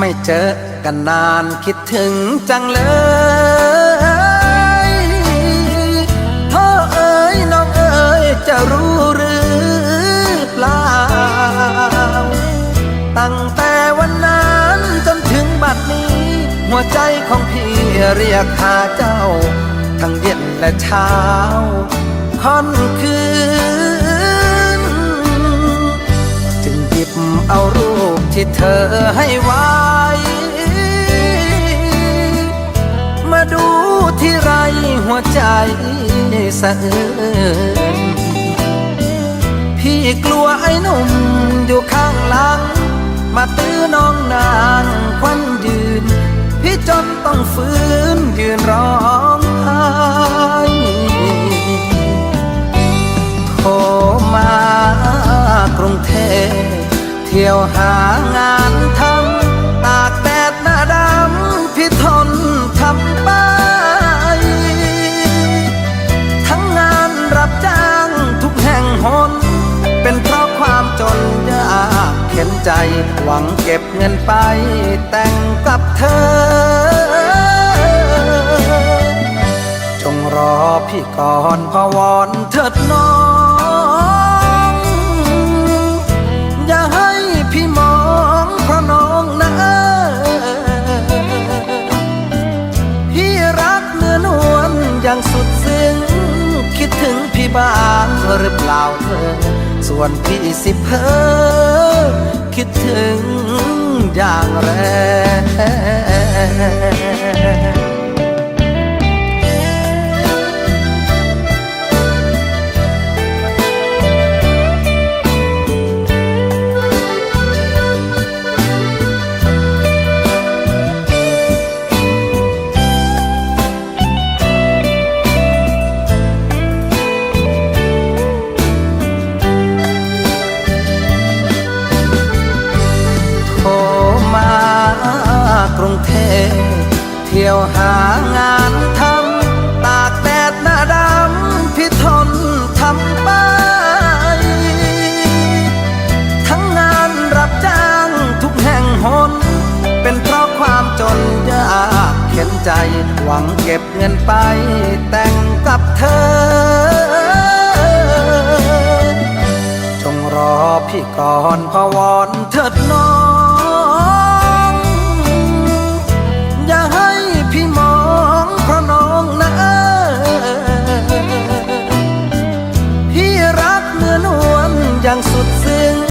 ไม่เจอกันนานคิดถึงจังเลยพ่อเอ๋ยน้องเอ๋ยจะรู้หรือเปล่า ตั้งแต่วันนั้นจนถึงบัดนี้ หัวใจของพี่เรียกหาเจ้า ทั้งเย็นและเช้าค่อนคืน จึงหยิบเอารูปที่เธอ ใจสะอื้นพี่กลัวไอ้หนุ่มอยู่ข้างหลัง มาตื้อน้องนางควันยืน พี่จนต้องฟื้นยืนร้องไห้โทรมากรุงเทพเที่ยวหางานทำ ใจ หวังเก็บเงินไป แต่งกับเธอ จงรอพี่ก่อนพวอนเถิดน้อง อย่าให้พี่มองเพราะน้องนะพี่รักเนื้อนวลอย่างสุดซึ้งคิดถึงพี่บ้างหรือเปล่าเธอ ส่วนพี่สิเพอ คิดถึงอย่างแรง เที่ยวหางานทำตากแดดหน้าดำพี่ทนทำไป ทั้งงานรับจ้างทุกแห่งหน เป็นเพราะความจนยากเข็นใจ หวังเก็บเงินไปแต่งกับเธอจงรอพี่ก่อนพวอนเถิดน้อง